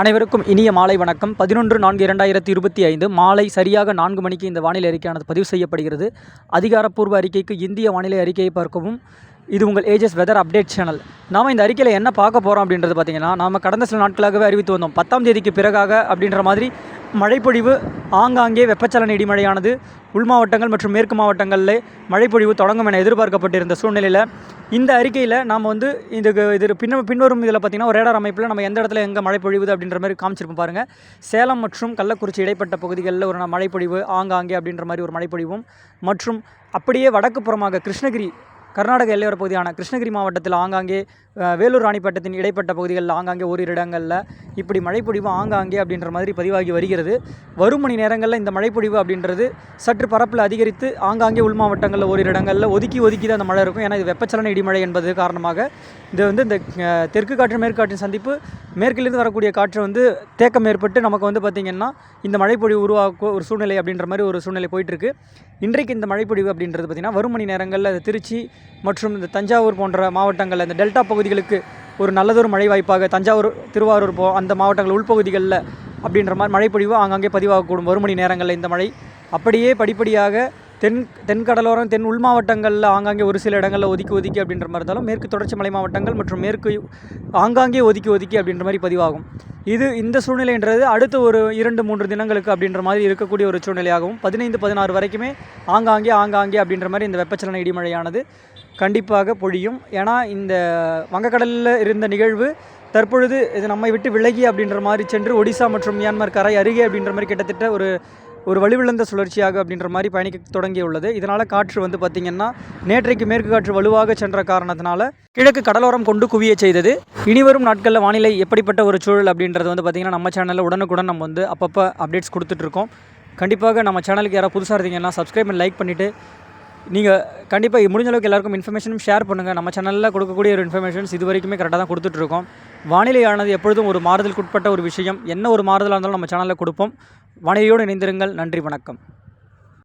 அனைவருக்கும் இனிய மாலை வணக்கம். பதினொன்று நான்கு இரண்டாயிரத்தி இருபத்தி ஐந்து மாலை சரியாக நான்கு மணிக்கு இந்த வானிலை அறிக்கையானது பதிவு செய்யப்படுகிறது. அதிகாரப்பூர்வ அறிக்கைக்கு இந்திய வானிலை அறிக்கையை பார்க்கவும். இது உங்கள் ஏஜஸ் வெதர் அப்டேட் சேனல் நாம் இந்த அறிக்கையில் என்ன பார்க்க போகிறோம் அப்படின்றது பார்த்தீங்கன்னா நாம் கடந்த சில நாட்களாகவே அறிவித்து வந்தோம். பத்தாம் தேதிக்கு பிறகாக அப்படின்ற மாதிரி மழைப்பொழிவு ஆங்காங்கே வெப்பச்சலன இடிமழையானது உள் மாவட்டங்கள் மற்றும் மேற்கு மாவட்டங்களில் மழைப்பொழிவு தொடங்கும் என எதிர்பார்க்கப்பட்டிருந்த சூழ்நிலையில் இந்த அறிக்கையில் நாம் வந்து இதுக்கு இது பின்ன பின்வரும் இதில் பார்த்திங்கன்னா ஒரு ரேடார் அமைப்பில் நம்ம எந்த இடத்துல எங்கே மழை பொழிவுது அப்படின்ற மாதிரி காமிச்சிருப்போம் பாருங்கள் சேலம் மற்றும் கள்ளக்குறிச்சி இடைப்பட்ட பகுதிகளில் ஒரு மழைப்பொழிவு ஆங்காங்கே அப்படின்ற மாதிரி ஒரு மழைப்பொழிவும் மற்றும் அப்படியே வடக்கு புறமாக கிருஷ்ணகிரி கர்நாடக எல்லையோர பகுதியான கிருஷ்ணகிரி மாவட்டத்தில் ஆங்காங்கே வேலூர் ராணிப்பட்டத்தின் இடைப்பட்ட பகுதிகளில் ஆங்காங்கே ஓரிரு இடங்களில் இப்படி மழைப்பொழிவு ஆங்காங்கே அப்படின்ற மாதிரி பதிவாகி வருகிறது. வரும் மணி நேரங்களில் இந்த மழைப்பொழிவு அப்படின்றது சற்று பரப்பில் அதிகரித்து ஆங்காங்கே உள் மாவட்டங்களில் ஓரிரு இடங்களில் ஒதுக்கி ஒதுக்கி தான் அந்த மழை இருக்கும். ஏன்னா இது வெப்பச்சலன இடிமழை என்பது காரணமாக இது வந்து இந்த தெற்கு காற்று மேற்காற்றின் சந்திப்பு மேற்கிலிருந்து வரக்கூடிய காற்று வந்து தேக்கம் ஏற்பட்டு நமக்கு வந்து பார்த்திங்கன்னா இந்த மழைப்பொழிவு உருவாக்க ஒரு சூழ்நிலை அப்படின்ற மாதிரி ஒரு சூழ்நிலை போயிட்டுருக்கு. இன்றைக்கு இந்த மழைப்பொழிவு அப்படின்றது பார்த்திங்கன்னா வரும் மணி நேரங்களில் திருச்சி மற்றும் இந்த தஞ்சாவூர் போன்ற மாவட்டங்களில் இந்த டெல்டா பகுதி பகுதிகளுக்கு ஒரு நல்லதொரு மழை வாய்ப்பாக தஞ்சாவூர் திருவாரூர் போ அந்த மாவட்டங்கள் உள்பகுதிகளில் அப்படின்ற மாதிரி மழைப்பொழிவு ஆங்காங்கே பதிவாகக்கூடும். ஒரு மணி நேரங்களில் இந்த மழை. அப்படியே படிப்படியாக தென் தென்கடலோரம் தென் உள் மாவட்டங்களில் ஆங்காங்கே ஒரு சில இடங்களில் ஒதுக்கி ஒதுக்கி அப்படின்ற மாதிரி இருந்தாலும் மேற்கு தொடர்ச்சி மலை மாவட்டங்கள் மற்றும் மேற்கு ஆங்காங்கே ஒதுக்கி ஒதுக்கி அப்படின்ற மாதிரி பதிவாகும். இது இந்த சூழ்நிலைன்றது அடுத்த ஒரு இரண்டு மூன்று தினங்களுக்கு அப்படின்ற மாதிரி இருக்கக்கூடிய ஒரு சூழ்நிலையாகவும் பதினைந்து பதினாறு வரைக்குமே ஆங்காங்கே ஆங்காங்கே அப்படின்ற மாதிரி இந்த வெப்பச்சலன இடிமழையானது கண்டிப்பாக பொழியும். ஏன்னா இந்த வங்கக்கடலில் இருந்த நிகழ்வு தற்பொழுது இது நம்மை விட்டு விலகி அப்படின்ற மாதிரி சென்று ஒடிசா மற்றும் மியான்மர் கரை அருகே அப்படின்ற மாதிரி கிட்டத்தட்ட ஒரு ஒரு வலுவிழந்த சுழற்சியாக அப்படின்ற மாதிரி பயணிக்க தொடங்கியுள்ளது இதனால் காற்று வந்து பார்த்திங்கன்னா நேற்றைக்கு மேற்கு காற்று வலுவாக சென்ற காரணத்தினால கிழக்கு கடலோரம் கொண்டு குவிய செய்தது. இனிவரும் நாட்களில் வானிலை எப்படிப்பட்ட ஒரு சூழல் அப்படின்றது வந்து பார்த்திங்கன்னா நம்ம சேனலில் உடனுக்குடன் நம்ம வந்து அப்பப்போ அப்டேட்ஸ் கொடுத்துட்ருக்கோம் கண்டிப்பாக நம்ம சேனலுக்கு யாராவது புதுசாக இருந்தீங்கன்னா சப்ஸ்கிரைப் பண்ணி லைக் பண்ணிவிட்டு நீங்கள் கண்டிப்பாக முடிஞ்ச அளவுக்கு எல்லாருக்கும் இன்ஃபர்மேஷனும் ஷேர் பண்ணுங்கள் நம்ம சேனலில் கொடுக்கக்கூடிய ஒரு இன்ஃபர்மேஷன்ஸ் இது வரைக்குமே கரெக்டாக தான் கொடுத்துட்ருக்கோம். வானிலையானது எப்பொழுதும் ஒரு மாறுதலுக்குட்பட்ட ஒரு விஷயம். என்ன ஒரு மாறுதலாக இருந்தாலும் நம்ம சேனலில் கொடுப்போம். வானிலையோடு இணைந்திருங்கள். நன்றி வணக்கம்.